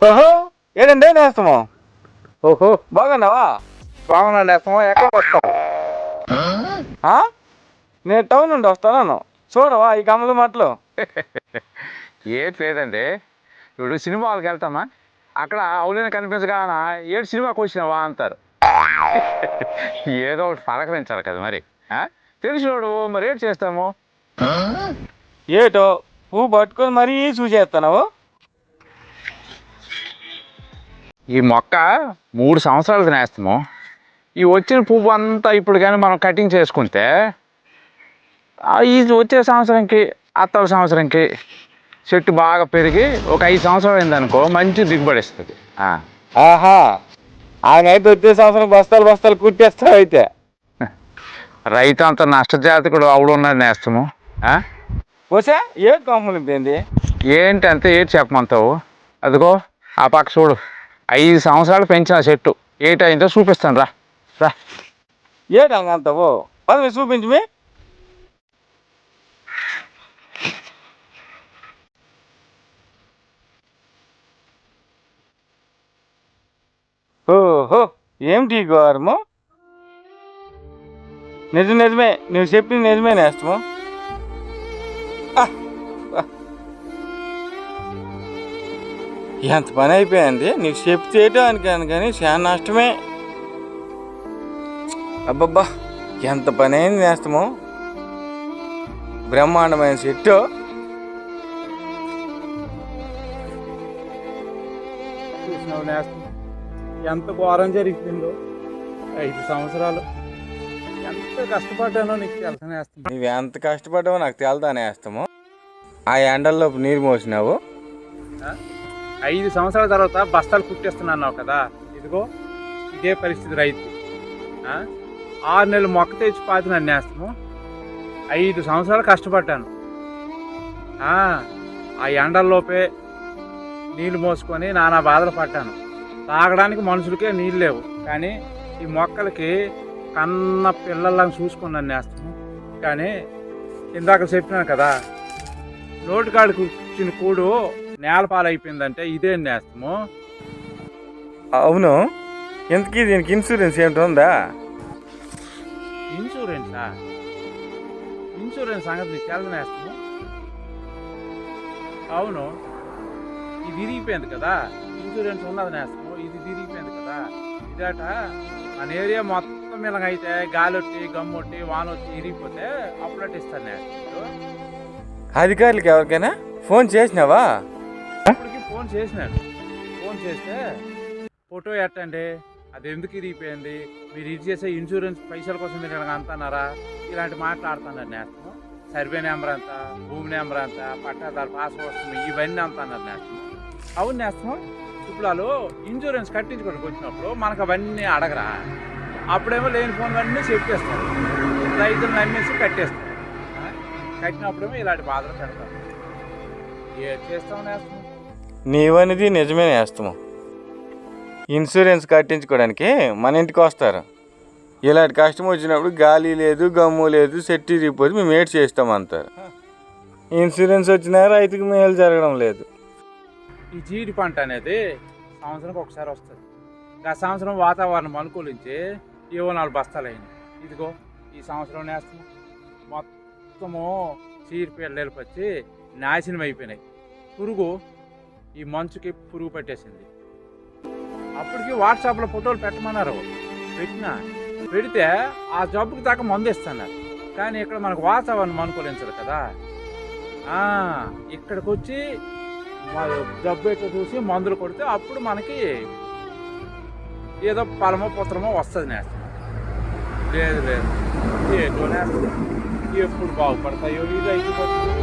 ఓహో ఏంటంటే నేస్తాము ఓహో. బాగున్నావా? బాగున్నా నేస్తామా ఎక్కడ వస్తాం ఆ? నేను టౌన్ నుండి వస్తాను చూడవా ఈ కమల మాటలు. ఏటి లేదండి. ఇప్పుడు సినిమాలకు వెళ్తామా? అక్కడ అవులైన కనిపించగాన ఏడు సినిమాకి వచ్చినావా అంటారు. ఏదో ఒకటి పలకరించాలి కదా మరి? తెలిసినోడు మరి ఏడు చేస్తాము? ఏటో పువ్వు పట్టుకొని మరీ చూసేస్తున్నావు ఈ మొక్క మూడు సంవత్సరాలకు నేస్తాము ఈ వచ్చిన పువ్వు అంతా ఇప్పుడు కానీ మనం కటింగ్ చేసుకుంటే ఈ వచ్చే సంవత్సరంకి అత్తల సంవత్సరంకి చెట్టు బాగా పెరిగి ఒక ఐదు సంవత్సరాలు అయిందనుకో మంచి దిగుబడి ఇస్తుంది. ఆహా. ఆయన అయితే వచ్చే సంవత్సరం బస్తాలు బస్తాలు కుట్టేస్తావు అయితే. రైతు అంత నష్టజాతకుడు అవుడు ఉన్నది నేస్తము? వచ్చా ఏ పోయింది ఏంటి అంతే ఏంటి చెప్పమంటావు? అదిగో ఆ పక్క చూడు. ఐదు సంవత్సరాలు పెంచిన చెట్టు. ఏటైందో చూపిస్తాను రా. రా. ఏటి పదవి పది చూపించు మీ. ఓహో ఏమిటి ఈ నిజం నిజమే నువ్వు చెప్పింది నిజమే నేస్తము. ఎంత పని అయిపోయింది? నీకు చెప్తేటో అనుకాను కానీ చాలా నష్టమే. అబ్బబ్బా ఎంత పని అయింది నేస్తము. బ్రహ్మాండమైన చెట్టు. ఎంత ఘోరం జరిగిపోయిందో ఐదు సంవత్సరాలు. ఎంత కష్టపడ్డానో నీకు తెలుసు నువ్వు ఎంత కష్టపడ్డావో నాకు తెలదా నేస్తము. ఆ ఎండల్లోపు నీరు మోసినావు. ఐదు సంవత్సరాల తర్వాత బస్తాలు కుట్టేస్తున్నావు కదా. ఇదిగో ఇదే పరిస్థితి రైతు. ఆరు నెలలు మొక్క తెచ్చి పాతినాను నేస్తాము ఐదు సంవత్సరాలు కష్టపడ్డాను. ఆ, ఎండల్లోపే నీళ్ళు మోసుకొని నానా బాధలు పడ్డాను. తాగడానికి మనుషులకే నీళ్ళు లేవు. కానీ ఈ మొక్కలకి కన్న పిల్లలను చూసుకున్నాను నేస్తాము కానీ ఇందాక చెప్పినాను కదా నోటికాడికి వచ్చిన కూడు నేల పాలైపోయిందంటే ఇదే నేస్తము. అవును. ఇంతకీ దీనికి ఇన్సూరెన్స్ ఏమిటి ఉందా? ఇన్సూరెన్సా? ఇన్సూరెన్స్ సంగతి నీకు అవును. ఇది విరిగిపోయింది కదా. ఇన్సూరెన్స్ ఉన్నది నేస్తము. ఇది విరిగిపోయింది కదా. ఇదట? మన ఏరియా మొత్తం ఇలాగైతే గాలొట్టి గమ్మొట్టి వానొచ్చి ఇరిగిపోతే అప్పుడట్ ఇస్తాను అధికారులకి ఎవరికైనా? ఫోన్ చేసినావా? ఫోన్ చేసినాను ఫోన్ చేస్తే ఫోటో ఎట్టండి? అది ఎందుకు ఇరిగిపోయింది? మీరు ఇది చేసే ఇన్సూరెన్స్ పైసల కోసం మీరు ఇలా అంటున్నారా? ఇలాంటి మాట్లాడుతున్నారు నేస్తం. సర్వే నెంబర్ అంత భూమి నెంబర్ అంత పట్టాదారు పాస్ ఇవన్నీ అంటున్నారు నేస్తాం. అవును నేస్తాం. ఇప్పుడు వాళ్ళు ఇన్సూరెన్స్ కట్టించుకోవడానికి వచ్చినప్పుడు మనకు అవన్నీ అడగరా? అప్పుడేమో లేని ఫోన్ అన్నీ చెప్పేస్తారు రైతులు నమ్మేసి కట్టేస్తారు. కట్టినప్పుడేమో ఇలాంటి బాధలు పెడతారు. ఏ చేస్తాం నేస్తాం? నీవనేది నిజమే నేస్తము. ఇన్సూరెన్స్ కట్టించుకోవడానికి మన ఇంటికి వస్తారు. ఇలాంటి కష్టం వచ్చినప్పుడు గాలి లేదు గమ్ము లేదు సెట్టి ఇరిగిపోతే మేము ఏడ్ చేస్తామంటారు ఇన్సూరెన్స్ వచ్చినా రైతుకు మేలు జరగడం లేదు. ఈ జీడి పంట అనేది సంవత్సరానికి ఒకసారి వస్తుంది. గత సంవత్సరం వాతావరణం అనుకూలించి ఏవో నాలుగు బస్తాలు అయినాయి. ఇదిగో ఈ సంవత్సరం నేస్తాము. మొత్తము చీరిపేళ్ళు పిల్లలు వచ్చి నాశనం అయిపోయినాయి. పురుగు ఈ మంచుకి పురుగు పెట్టేసింది. అప్పటికి వాట్సాప్లో ఫోటోలు పెట్టమన్నారు. పెట్టిన పెడితే ఆ జబ్బుకి దాకా మందు ఇస్తున్నారు కానీ ఇక్కడ మనకు వాతావరణం అనుకూలించదు కదా. ఇక్కడికి వచ్చి జబ్బు ఎట్లా చూసి మందులు కొడితే అప్పుడు మనకి ఏదో పలమో పుత్రమో వస్తుంది నేస్తం. లేదు లేదు. ఏటో నేస్తం. ఎప్పుడు బాగుపడతాయో ఇది అయిపోతుంది.